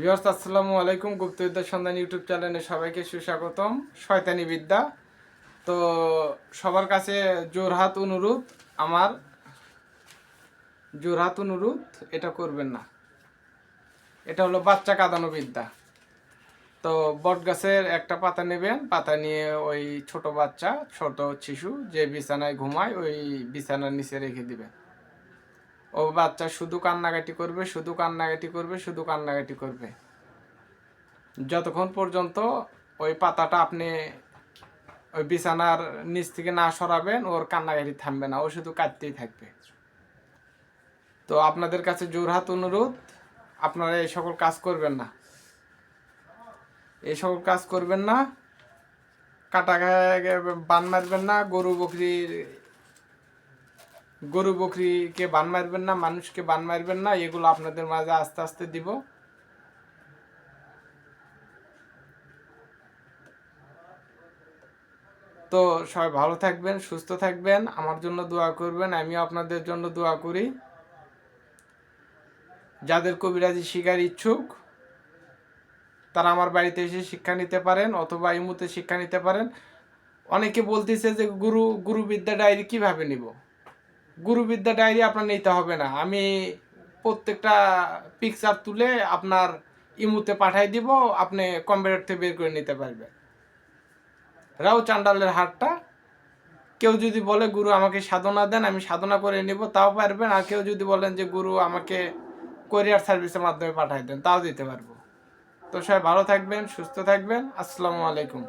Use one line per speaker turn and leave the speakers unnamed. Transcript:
Viewers, আসসালামু আলাইকুম। গুপ্তবিদ্যা সন্ধান ইউটিউব চ্যানেলে সবাইকে সুস্বাগতম। শয়তানি বিদ্যা। তো সবার কাছে জোরহাত অনুরোধ, আমার জোরহাত অনুরোধ, এটা করবেন না। এটা হলো বাচ্চা কাঁদানো বিদ্যা। তো বট গাছের একটা পাতা নেবেন, পাতা নিয়ে ওই ছোট বাচ্চা, ছোট শিশু যে বিছানায় ঘুমায়, ওই বিছানার নিচে রেখে দিবেন। ও বাচ্চা শুধু কান্নাকাটি করবে, শুধু কান্নাকাটি করবে, শুধু কান্নাকাটি করবে। যতক্ষণ পর্যন্ত ওই পাতাটা আপনি ওই বিছানার নিচ থেকে না সরাবেন, ওর কান্নাকাটি থামবে না, ও শুধু কাঁদতেই থাকবে। তো আপনাদের কাছে জোরহাত অনুরোধ, আপনারা এই সকল কাজ করবেন না। এই সকল কাজ করবেন না কাটা বান মারবেন না, গরু বকরির গরু বকরিকে বান মারবেন না, মানুষকে বান মারবেন না, এগুলো আপনাদের মাঝে আস্তে আস্তে দিব। তো সবাই ভালো থাকবেন, সুস্থ থাকবেন, আমার জন্য দোয়া করবেন, আমিও আপনাদের জন্য দোয়া করি। যাদের কবিরাজি শিকার ইচ্ছুক, তারা আমার বাড়িতে এসে শিক্ষা নিতে পারেন, অথবা এই মুহূর্তে শিক্ষা নিতে পারেন। অনেকে বলতেছে যে, গুরু, গুরুবিদ্যা ডায়েরি কীভাবে নিব? গুরুবিদ্যা ডায়েরি আপনার নিতে হবে না। আমি প্রত্যেকটা পিকচার তুলে আপনার ইমুতে পাঠাই দিব, আপনি কম্পিউটার থেকে বের করে নিতে পারবেন রাও চান্ডালের হাটটা, কেউ যদি বলে, গুরু আমাকে সাধনা দেন, আমি সাধনা করে নিব তাও পারবেন। আর কেউ যদি বলেন যে, গুরু আমাকে কোরিয়ার সার্ভিসের মাধ্যমে পাঠাই দেন তাও দিতে পারব। তো সবাই ভালো থাকবেন, সুস্থ থাকবেন। আসসালামু আলাইকুম।